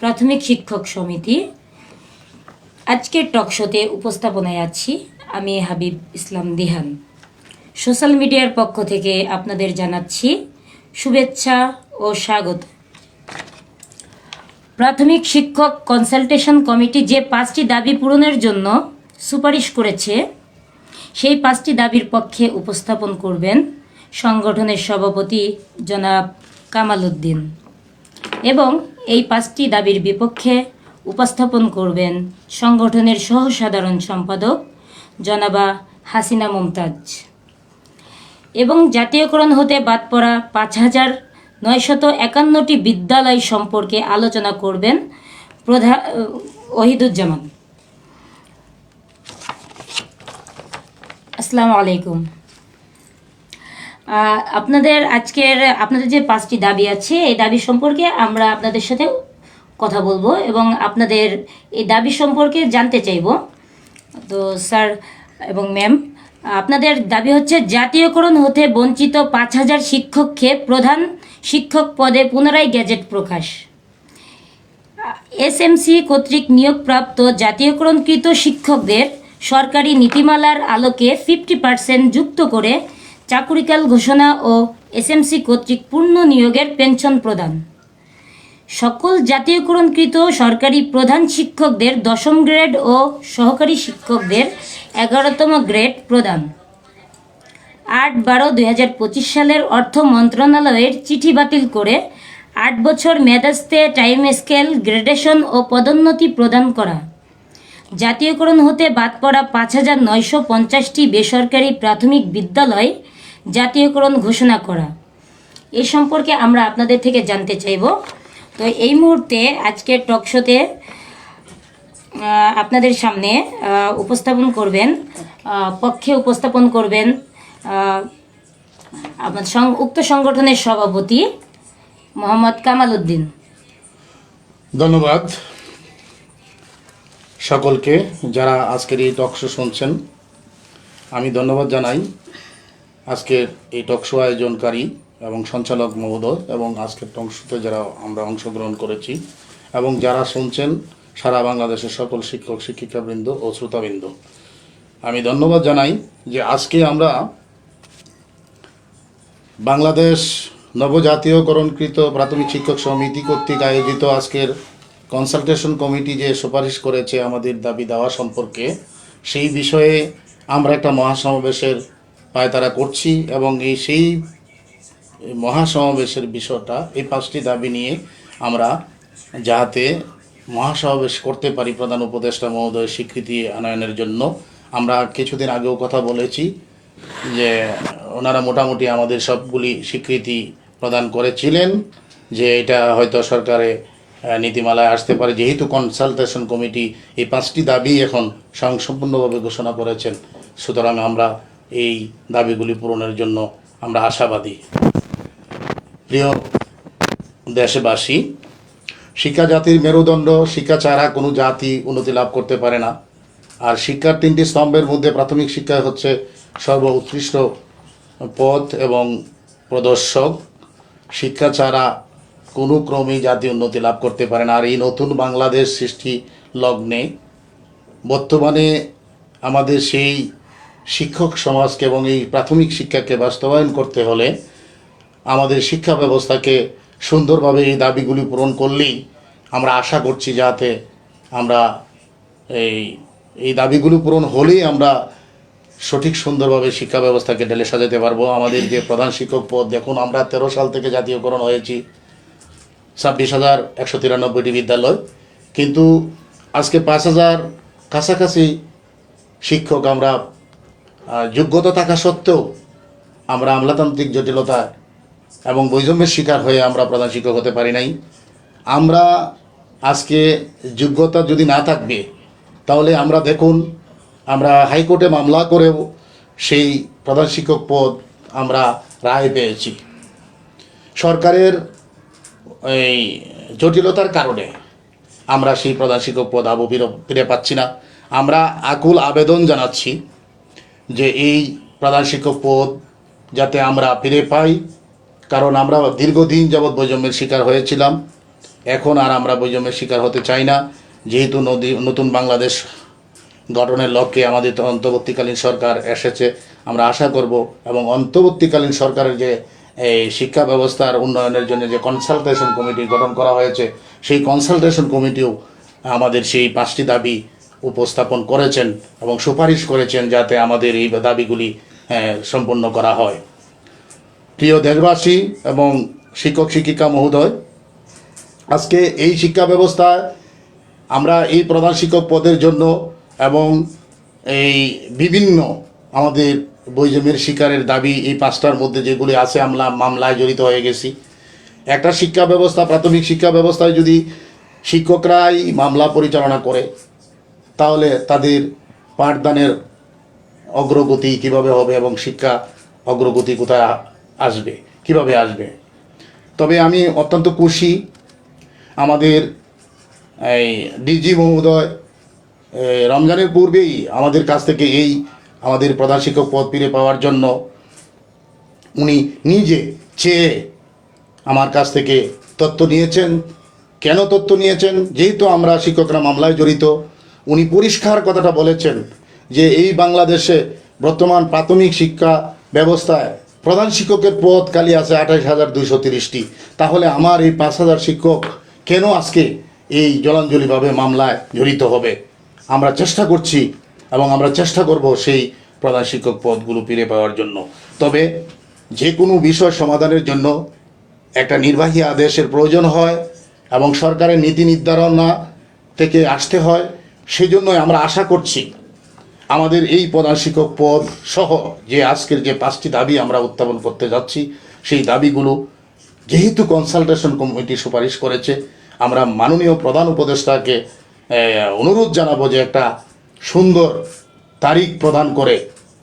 প্রাথমিক শিক্ষক সমিতি। আজকের টকশোতে উপস্থাপনায় আছি আমি হাবিব ইসলাম দিহান। সোশ্যাল মিডিয়ার পক্ষ থেকে আপনাদের জানাচ্ছি শুভেচ্ছা ও স্বাগত। প্রাথমিক শিক্ষক কনসালটেশন কমিটি যে পাঁচটি দাবি পূরণের জন্য সুপারিশ করেছে, সেই পাঁচটি দাবির পক্ষে উপস্থাপন করবেন সংগঠনের সভাপতি জনাব কামাল উদ্দিন। এবং এই পাঁচটি দাবির বিপক্ষে উপস্থাপন করবেন সংগঠনের সহ সাধারণ সম্পাদক জনাবা হাসিনা মুমতাজ। এবং জাতীয়করণ হতে বাদ পড়া পাঁচ হাজার নয়শত একান্নটি বিদ্যালয় সম্পর্কে আলোচনা করবেন প্রধান ওহিদুজ্জামান। আসসালামু আলাইকুম। আপনাদের আজকের, আপনাদের যে পাঁচটি দাবি আছে, এই দাবি সম্পর্কে আমরা আপনাদের সাথে কথা বলব এবং আপনাদের এই দাবি সম্পর্কে জানতে চাইব। তো স্যার এবং ম্যাম, আপনাদের দাবি হচ্ছে, জাতীয়করণ হতে বঞ্চিত পাঁচ হাজার শিক্ষককে প্রধান শিক্ষক পদে পুনরায় গ্যাজেট প্রকাশ। এসএমসি কর্তৃক নিয়োগপ্রাপ্ত জাতীয়করণকৃত শিক্ষকদের সরকারি নীতিমালার আলোকে ফিফটি পার্সেন্ট যুক্ত করে চাকুরিকাল ঘোষণা ও এসএমসি কর্তৃক পূর্ণ নিয়োগের পেনশন প্রদান। সকল জাতীয়করণকৃত সরকারি প্রধান শিক্ষকদের দশম গ্রেড ও সহকারী শিক্ষকদের এগারোতম গ্রেড প্রদান। আট বারো দুই হাজার পঁচিশ সালের অর্থ মন্ত্রণালয়ের চিঠি বাতিল করে আট বছর মেয়াদাস্তে টাইম স্কেল, গ্রেডেশন ও পদোন্নতি প্রদান করা। জাতীয়করণ হতে বাদ পড়া পাঁচ হাজার নয়শো পঞ্চাশটি বেসরকারি প্রাথমিক বিদ্যালয় জাতীয়করণ ঘোষণা করা। এ সম্পর্কে আমরা আপনাদের থেকে জানতে চাইব। তো এই মুহূর্তে আজকের টকশোতে আপনাদের সামনে উপস্থাপন করবেন পক্ষে উপস্থাপন করবেন সং- উক্ত সংগঠনের সভাপতি মোহাম্মদ কামাল উদ্দিন। ধন্যবাদ সকলকে যারা আজকের এই টক শো শুনছেন। আমি ধন্যবাদ জানাই। আজকের এই টক শো আয়োজনকারী এবং সঞ্চালক মহোদয় এবং আজকের টক শোতে যারা আমরা অংশগ্রহণ করেছি এবং যারা শুনছেন সারা বাংলাদেশের সকল শিক্ষক, শিক্ষিকাবৃন্দ ও শ্রোতাবৃন্দ, আমি ধন্যবাদ জানাই যে আজকে আমরা বাংলাদেশ নবজাতীয়করণকৃত প্রাথমিক শিক্ষক সমিতি কর্তৃক আয়োজিত আজকের কনসালটেশন কমিটি যে সুপারিশ করেছে আমাদের দাবি দেওয়া সম্পর্কে, সেই বিষয়ে আমরা একটা মহাসমাবেশের পায়তারা করছি এবং এই সেই মহাসমাবেশের বিষয়টা, এই পাঁচটি দাবি নিয়ে আমরা যাতে মহাসমাবেশ করতে পারি প্রধান উপদেষ্টা মহোদয় স্বীকৃতি আনয়নের জন্য, আমরা কিছুদিন আগেও কথা বলেছি যে ওনারা মোটামুটি আমাদের সবগুলি স্বীকৃতি প্রদান করেছিলেন যে এটা হয়তো সরকারে নীতিমালায় আসতে পারে। যেহেতু কনসালটেশন কমিটি এই পাঁচটি দাবি এখন স্বয়ংসম্পূর্ণভাবে ঘোষণা করেছেন, সুতরাং আমরা এই দাবিগুলি পূরণের জন্য আমরা আশাবাদী। প্রিয় দেশবাসী শিক্ষা জাতির মেরুদণ্ড, শিক্ষা ছাড়া কোনো জাতি উন্নতি লাভ করতে পারে না। আর শিক্ষার তিনটি স্তম্ভের মধ্যে প্রাথমিক শিক্ষা হচ্ছে সর্ব উৎকৃষ্ট পথ এবং প্রদর্শক। শিক্ষা ছাড়া কোনো ক্রমেই জাতি উন্নতি লাভ করতে পারে না। আর এই নতুন বাংলাদেশ সৃষ্টি লগ্নে বর্তমানে আমাদের সেই শিক্ষক সমাজকে এবং এই প্রাথমিক শিক্ষাকে বাস্তবায়ন করতে হলে আমাদের শিক্ষা ব্যবস্থাকে সুন্দরভাবে এই দাবিগুলি পূরণ করলেই আমরা আশা করছি যাতে আমরা এই এই দাবিগুলো পূরণ হলেই আমরা সঠিক সুন্দরভাবে শিক্ষা ব্যবস্থাকে ঢেলে সাজাতে পারব। আমাদের যে প্রধান শিক্ষক পদ, দেখুন আমরা তেরো সাল থেকে জাতীয়করণ হয়েছি, ছাব্বিশ হাজার একশো তিরানব্বইটি বিদ্যালয়। কিন্তু আজকে পাঁচ হাজার কাছাকাছি শিক্ষক আমরা যোগ্যতা থাকা সত্ত্বেও আমরা আমলাতান্ত্রিক জটিলতা এবং বৈষম্যের শিকার হয়ে আমরা প্রধান শিক্ষক হতে পারি নাই। আমরা আজকে যোগ্যতা যদি না থাকবে, তাহলে আমরা দেখুন, আমরা হাইকোর্টে মামলা করেও সেই প্রধান শিক্ষক পদ আমরা রায় পেয়েছি। সরকারের এই জটিলতার কারণে আমরা সেই প্রধান শিক্ষক পদ আবু ফিরে পাচ্ছি না। আমরা আকুল আবেদন জানাচ্ছি যে এই প্রধান শিক্ষক পদ যাতে আমরা ফিরে পাই, কারণ আমরা দীর্ঘদিন যাবৎ বৈষম্যের শিকার হয়েছিলাম। এখন আর আমরা বৈষম্যের শিকার হতে চাই না। যেহেতু নদী, নতুন বাংলাদেশ গঠনের লক্ষ্যে আমাদের অন্তর্বর্তীকালীন সরকার এসেছে, আমরা আশা করব এবং অন্তর্বর্তীকালীন সরকারের যে এই শিক্ষা ব্যবস্থার উন্নয়নের জন্য যে কনসালটেশন কমিটি গঠন করা হয়েছে, সেই কনসালটেশন কমিটিও আমাদের সেই পাঁচটি দাবি উপস্থাপন করেছেন এবং সুপারিশ করেছেন যাতে আমাদের এই দাবিগুলি হ্যাঁ, সম্পন্ন করা হয়। প্রিয় দেশবাসী এবং শিক্ষক শিক্ষিকা মহোদয় আজকে এই শিক্ষা ব্যবস্থায় আমরা এই প্রধান শিক্ষক পদের জন্য এবং এই বিভিন্ন আমাদের বৈষম্যের শিকারের দাবি এই পাঁচটার মধ্যে যেগুলি আছে আমরা মামলায় জড়িত হয়ে গেছি। একটা শিক্ষা ব্যবস্থা প্রাথমিক শিক্ষা ব্যবস্থায় যদি শিক্ষকরাই মামলা পরিচালনা করে তাহলে তাদের পাঠদানের অগ্রগতি কীভাবে হবে এবং শিক্ষা অগ্রগতি কোথায় আসবে? কীভাবে আসবে? তবে আমি অত্যন্ত খুশি আমাদের এই ডিজি মহোদয় রমজানের পূর্বেই আমাদের কাছ থেকে এই আমাদের প্রধান শিক্ষক পদ ফিরে পাওয়ার জন্য উনি নিজে চেয়ে আমার কাছ থেকে তথ্য নিয়েছেন। কেন তথ্য নিয়েছেন? যেহেতু আমরা শিক্ষকরা মামলায় জড়িত উনি পরিষ্কার কথাটা বলেছেন যে এই বাংলাদেশে বর্তমান প্রাথমিক শিক্ষা ব্যবস্থায় প্রধান শিক্ষকের পদ খালি আছে আঠাশ হাজার দুইশো তিরিশটি। তাহলে আমার এই পাঁচ হাজার শিক্ষক কেন আজকে এই জলাঞ্জলিভাবে মামলায় জড়িত হবে? আমরা চেষ্টা করছি এবং আমরা চেষ্টা করব সেই প্রধান শিক্ষক পদগুলো ফিরে পাওয়ার জন্য। তবে যে কোনো বিষয় সমাধানের জন্য একটা নির্বাহী আদেশের প্রয়োজন হয় এবং সরকারের নীতি নির্ধারণা থেকে আসতে হয়। সেই জন্যই আমরা আশা করছি আমাদের এই প্রধান শিক্ষক পদ সহ যে আজকের যে পাঁচটি দাবি আমরা উত্থাপন করতে যাচ্ছি, সেই দাবিগুলো যেহেতু কনসালটেশন কমিটি সুপারিশ করেছে, আমরা মাননীয় প্রধান উপদেষ্টাকে অনুরোধ জানাব যে একটা সুন্দর তারিখ প্রদান করে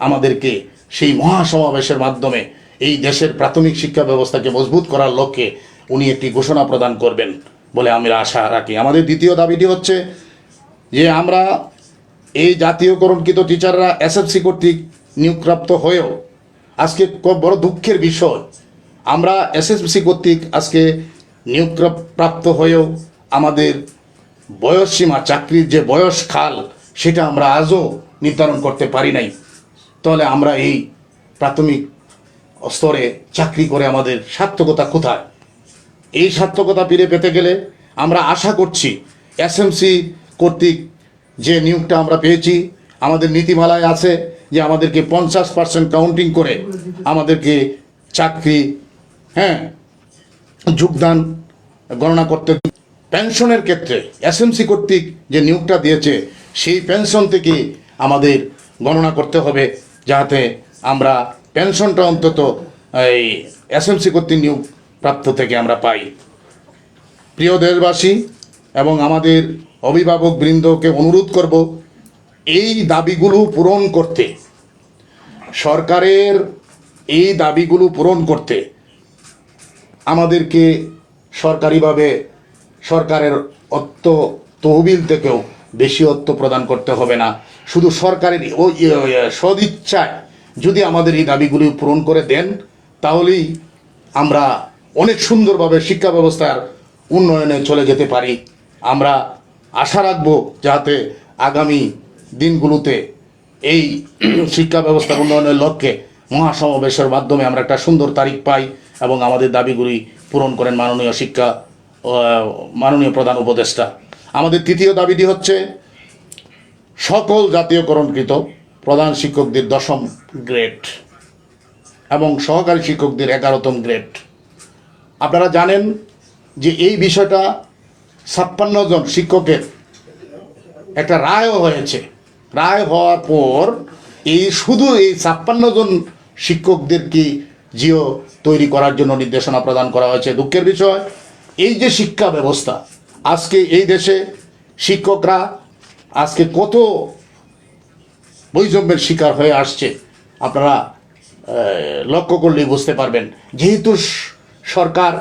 আমাদেরকে সেই মহাসমাবেশের মাধ্যমে এই দেশের প্রাথমিক শিক্ষা ব্যবস্থাকে মজবুত করার লক্ষ্যে উনি একটি ঘোষণা প্রদান করবেন বলে আমরা আশা রাখি। আমাদের দ্বিতীয় দাবিটি হচ্ছে যে আমরা এই জাতীয়করণকৃত টিচাররা এসএফসি কর্তৃক নিয়োগপ্রাপ্ত হয়েও আজকে বড় দুঃখের বিষয়। আমরা এসএসসি কর্তৃক আজকে নিয়োগপ্রাপ্ত হয়েও আমাদের বয়স সীমা, চাকরির যে বয়স খাল সেটা আমরা আজও নির্ধারণ করতে পারি নাই। তাহলে আমরা এই প্রাথমিক স্তরে চাকরি করে আমাদের সার্থকতা কোথায়? এই সার্থকতা ফিরে পেতে গেলে আমরা আশা করছি এসএমসি কর্তৃক যে নিয়োগটা আমরা পেয়েছি, আমাদের নীতিমালায় আছে যে আমাদেরকে পঞ্চাশ পার্সেন্ট কাউন্টিং করে আমাদেরকে চাকরি হ্যাঁ যোগদান গণনা করতে পেনশনের ক্ষেত্রে এসএমসি কর্তৃক যে নিয়োগটা দিয়েছে, সেই পেনশন থেকে আমাদের গণনা করতে হবে যাতে আমরা পেনশনটা অন্তত এই এসএমসি কর্তৃক নিয়োগ প্রাপ্ত থেকে আমরা পাই। প্রিয় দেশবাসী এবং আমাদের অভিভাবক বৃন্দকে অনুরোধ করব এই দাবিগুলো পূরণ করতে সরকারের এই দাবিগুলো পূরণ করতে আমাদেরকে সরকারিভাবে সরকারের অর্থ তহবিল থেকেও বেশি অর্থ প্রদান করতে হবে না। শুধু সরকারের ওই ইয়ে, সদিচ্ছায় যদি আমাদের এই দাবিগুলি পূরণ করে দেন তাহলেই আমরা অনেক সুন্দরভাবে শিক্ষা ব্যবস্থার উন্নয়নে চলে যেতে পারি। আমরা আশা রাখব যাতে আগামী দিনগুলোতে এই শিক্ষা ব্যবস্থার উন্নয়নের লক্ষ্যে মহাসমাবেশের মাধ্যমে আমরা একটা সুন্দর তারিখ পাই এবং আমাদের দাবিগুলি পূরণ করেন মাননীয় শিক্ষা মাননীয় প্রধান উপদেষ্টা। আমাদের তৃতীয় দাবিটি হচ্ছে সকল জাতীয়করণকৃত প্রধান শিক্ষকদের দশম গ্রেড এবং সহকারী শিক্ষকদের এগারোতম গ্রেড। আপনারা জানেন যে এই বিষয়টা ছাপ্পান্ন জন শিক্ষকের একটা রায়ও হয়েছে। রায় হওয়ার পর এই শুধু এই ছাপ্পান্ন জন শিক্ষকদেরকে জিও তৈরি করার জন্য নির্দেশনা প্রদান করা হয়েছে? দুঃখের বিষয়, এই যে শিক্ষা ব্যবস্থা, আজকে এই দেশে শিক্ষকরা আজকে কত বৈষম্যের শিকার হয়ে আসছে, আপনারা লক্ষ্য করলেই বুঝতে পারবেন। যেহেতু সরকার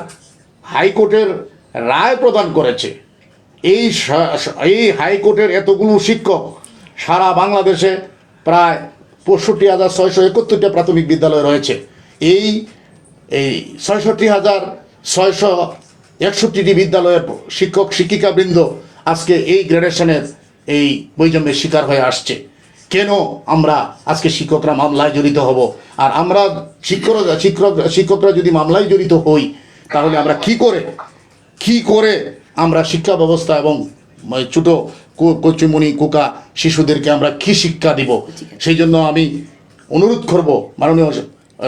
হাইকোর্টের রায় প্রদান করেছে। এই এই হাইকোর্টের এতগুলো শিক্ষক সারা বাংলাদেশে প্রায় পঁয়ষট্টি হাজার ছয়শো একাত্তরটা প্রাথমিক বিদ্যালয় রয়েছে। এই এই ছয়ষট্টি হাজার ছয়শো একষট্টিটি বিদ্যালয়ের শিক্ষক শিক্ষিকা বৃন্দ আজকে এই গ্রেডেশনের এই বৈষম্যের শিকার হয়ে আসছে। কেন আমরা আজকে শিক্ষকরা মামলায় জড়িত হব? আর আমরা শিক্ষকরা, শিক্ষক, শিক্ষকরা যদি মামলায় জড়িত হই, তাহলে আমরা কি করে কি করে আমরা শিক্ষা ব্যবস্থা এবং ছোট কো- কচুমনি কোকা শিশুদেরকে আমরা কি শিক্ষা দিব? সেই জন্য আমি অনুরোধ করব মাননীয়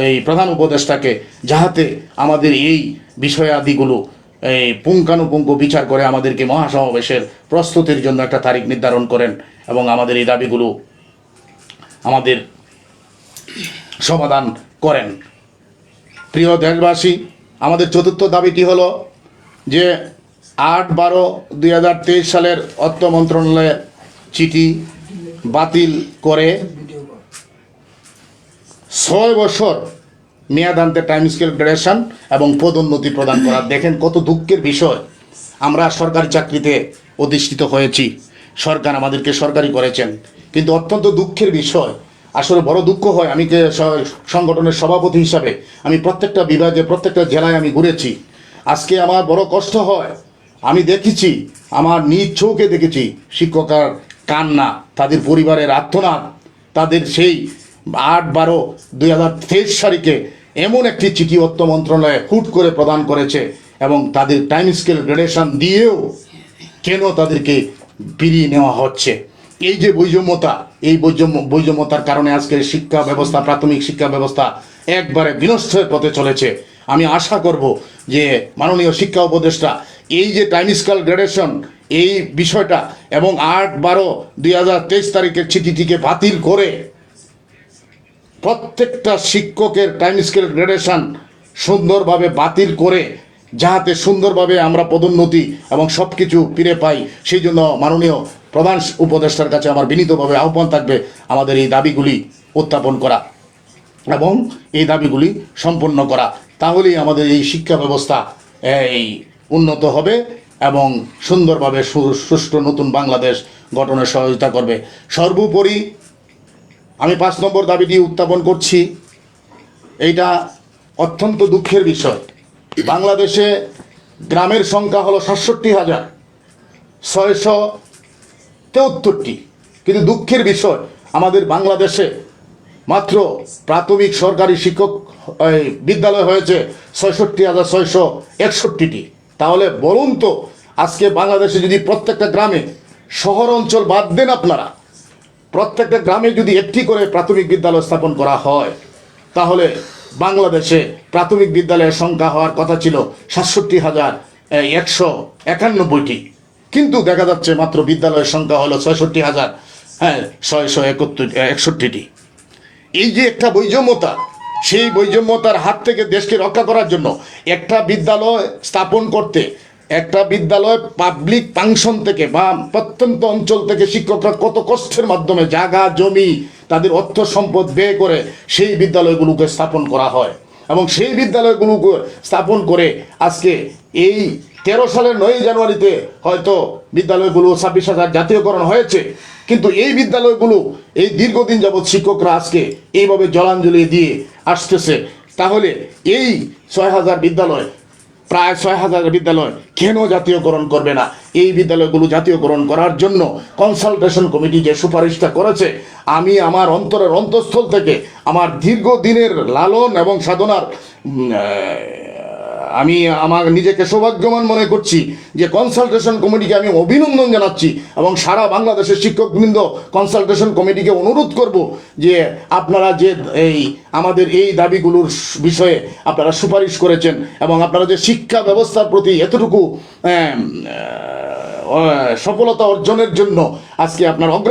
এই প্রধান উপদেষ্টাকে যাহাতে আমাদের এই বিষয়াদিগুলো, এই পুঙ্খানুপুঙ্খ বিচার করে আমাদেরকে মহাসমাবেশের প্রস্তুতির জন্য একটা তারিখ নির্ধারণ করেন এবং আমাদের এই দাবিগুলো আমাদের সমাধান করেন। প্রিয় দেশবাসী, আমাদের চতুর্থ দাবিটি হলো যে আট বারো দুই হাজার তেইশ সালের অর্থ মন্ত্রণালয়ের চিঠি বাতিল করে ছয় বছর মেয়াদান্তে টাইম স্কেল গ্রেডেশন এবং পদোন্নতি প্রদান করা। দেখেন কত দুঃখের বিষয়। আমরা সরকারি চাকরিতে অধিষ্ঠিত হয়েছি। সরকার আমাদেরকে সরকারি করেছেন। কিন্তু অত্যন্ত দুঃখের বিষয়। আসলে বড় দুঃখ হয়। আমি সংগঠনের সভাপতি হিসাবে আমি প্রত্যেকটা বিভাগে, প্রত্যেকটা জেলায় আমি ঘুরেছি। আজকে আমার বড় কষ্ট হয়। আমি দেখেছি, আমার নিজ চোখে দেখেছি শিক্ষকার কান্না, তাদের পরিবারের আত্মনাদ তাদের সেই আট বারো দুই হাজার তেইশ তারিখে এমন একটি চিঠি অর্থ মন্ত্রণালয়ে হুট করে প্রদান করেছে এবং তাদের টাইম স্কেল গ্রেডেশন দিয়েও কেন তাদেরকে ফিরিয়ে নেওয়া হচ্ছে। এই যে বৈষম্যতা, এই বৈষম্য, বৈষম্যতার কারণে আজকের শিক্ষা ব্যবস্থা, প্রাথমিক শিক্ষা ব্যবস্থা একবারে বিনষ্টের পথে চলেছে। আমি আশা করব যে মাননীয় শিক্ষা উপদেষ্টা, এই যে টাইম স্কেল গ্রেডেশন এই বিষয়টা এবং আট বারো দুই হাজার তেইশ তারিখের চিঠিটিকে বাতিল করে প্রত্যেকটা শিক্ষকের টাইম স্কেল গ্রেডেশন সুন্দরভাবে বাতিল করে, যাহাতে সুন্দরভাবে আমরা পদোন্নতি এবং সব কিছু ফিরে পাই, সেই জন্য মাননীয় প্রধান উপদেষ্টার কাছে আমার বিনীতভাবে আহ্বান থাকবে আমাদের এই দাবিগুলি উত্থাপন করা এবং এই দাবিগুলি সম্পন্ন করা। তাহলেই আমাদের এই শিক্ষা ব্যবস্থা, এই উন্নত হবে এবং সুন্দরভাবে সুষ্ঠু নতুন বাংলাদেশ গঠনে সহযোগিতা করবে। সর্বোপরি আমি পাঁচ নম্বর দাবিটি উত্থাপন করছি, এইটা অত্যন্ত দুঃখের বিষয়। বাংলাদেশে গ্রামের সংখ্যা হলো সাতষট্টি হাজার, ছয়শো তেহত্তরটি। কিন্তু দুঃখের বিষয়, আমাদের বাংলাদেশে মাত্র প্রাথমিক সরকারি শিক্ষক এই, বিদ্যালয় হয়েছে ছয়ষট্টি হাজার ছয়শো একষট্টিটি। তাহলে বলুন তো আজকে বাংলাদেশে যদি প্রত্যেকটা গ্রামে শহর অঞ্চল বাদ দেন আপনারা প্রত্যেকটা গ্রামে যদি একটি করে প্রাথমিক বিদ্যালয় স্থাপন করা হয় তাহলে বাংলাদেশে প্রাথমিক বিদ্যালয়ের সংখ্যা হওয়ার কথা ছিল সাতষট্টি হাজার একশো একানব্বইটি। কিন্তু দেখা যাচ্ছে মাত্র বিদ্যালয়ের সংখ্যা হলো ছয়ষট্টি হাজার হ্যাঁ ছয়শো একত্রিশ একষট্টিটি। এই যে একটা বৈষম্যতা সেই বৈষম্যতার হাত থেকে দেশকে রক্ষা করার জন্য একটা বিদ্যালয় স্থাপন করতে, একটা বিদ্যালয় পাবলিক ফাংশন থেকে বা প্রত্যন্ত অঞ্চল থেকে শিক্ষকরা কত কষ্টের মাধ্যমে জায়গা, জমি, তাদের অর্থ সম্পদ ব্যয় করে সেই বিদ্যালয়গুলোকে স্থাপন করা হয়। এবং সেই বিদ্যালয়গুলোকে স্থাপন করে আজকে এই তেরো সালের নয় জানুয়ারিতে হয়তো বিদ্যালয়গুলো ছাব্বিশ হাজার জাতীয়করণ হয়েছে। কিন্তু এই বিদ্যালয়গুলো, এই দীর্ঘদিন যাবৎ শিক্ষকরা আজকে এইভাবে জলাঞ্জলি দিয়ে আসতেছে। তাহলে এই ছয় হাজার বিদ্যালয়, প্রায় ছয় হাজার বিদ্যালয় কেন জাতীয়করণ করবে না? এই বিদ্যালয়গুলো জাতীয়করণ করার জন্য কনসালটেশন কমিটি যে সুপারিশটা করেছে, আমি আমার অন্তরের অন্তঃস্থল থেকে আমার দীর্ঘদিনের লালন এবং সাধনার আমি আমার নিজেকে সৌভাগ্যবান মনে করছি যে কনসালটেশন কমিটিকে আমি অভিনন্দন জানাচ্ছি এবং সারা বাংলাদেশের শিক্ষকবৃন্দ কনসালটেশন কমিটিকে অনুরোধ করব যে আপনারা যে এই আমাদের এই দাবিগুলোর বিষয়ে আপনারা সুপারিশ করেছেন এবং আপনারা যে শিক্ষা ব্যবস্থার প্রতি এতটুকু সফলতা অর্জনের জন্য আজকে আপনার অগ্র